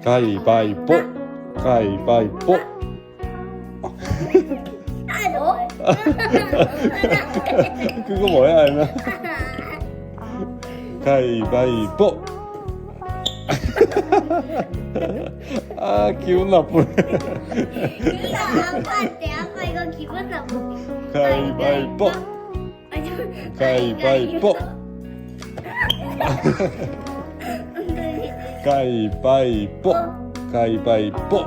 가위바위보 가위바위보 아, 너? 그거 뭐야 알면 가위바위보 아 기분 나쁘네 이거 아빠한테 아빠 이거 기분 나쁘게. 가위바위보 아니, 가위바위보 가위바위보 가위바위보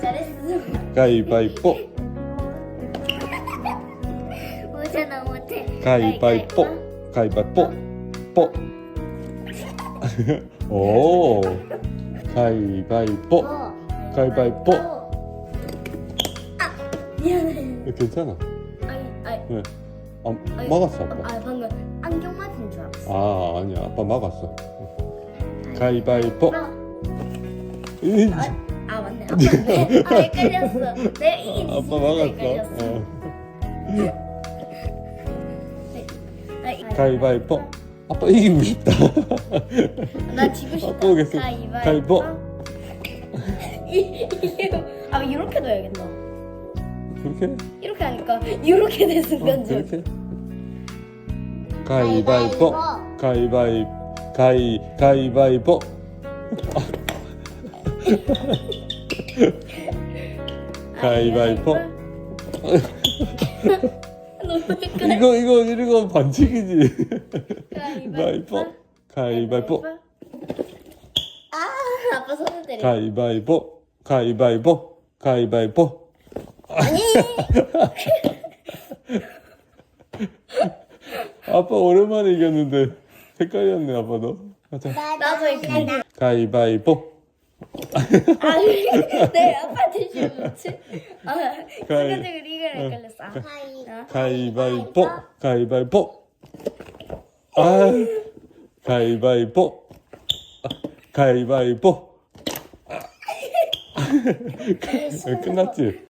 잘했어. 가위바위보 오잖아 못해. 가위바위보 가위바위보 뽀 오 가위바위보 어. 가위바위보 아 미안해. 괜찮아 아니 아니. 왜? 아, 아니, 막았어 아 방금. 아 아니야 아빠 막았어 가위바위보 아, 이, 아, 아 맞네. 아빠 네. 아 헷갈렸어. 내가 이긴 아빠 막았어 어. 아, 가위바위보 아빠 이기고 싶다 나 지고 싶다. 아빠 오겠어 가위바위보 이- 이게 아 이렇게 넣어야겠다. 그렇게? 이렇게 하니까 이렇게 된 어, 순간 좀. 그렇게? 가위바위보. 가위바위 가위 가위바위보. 가위바위보. 너무. 이거 이거 이거 반칙이지. 가위바위보. 가위바위보. 가위바위보. 아 아빠 손을 때려. 가위바위보. 가위바위보. 가위바위보. 아니. 아빠 오랜만에 이겼는데 헷갈렸네 아빠도 가자 나도 헷갈려. 가위바위보 아 내 아빠한테 지었지. 아 가위- 순간적으로 이거 헷갈렸어. 아, 가위바위보 가위바위보 아 가위바위보 아, 가위바위보 아. 끝났지?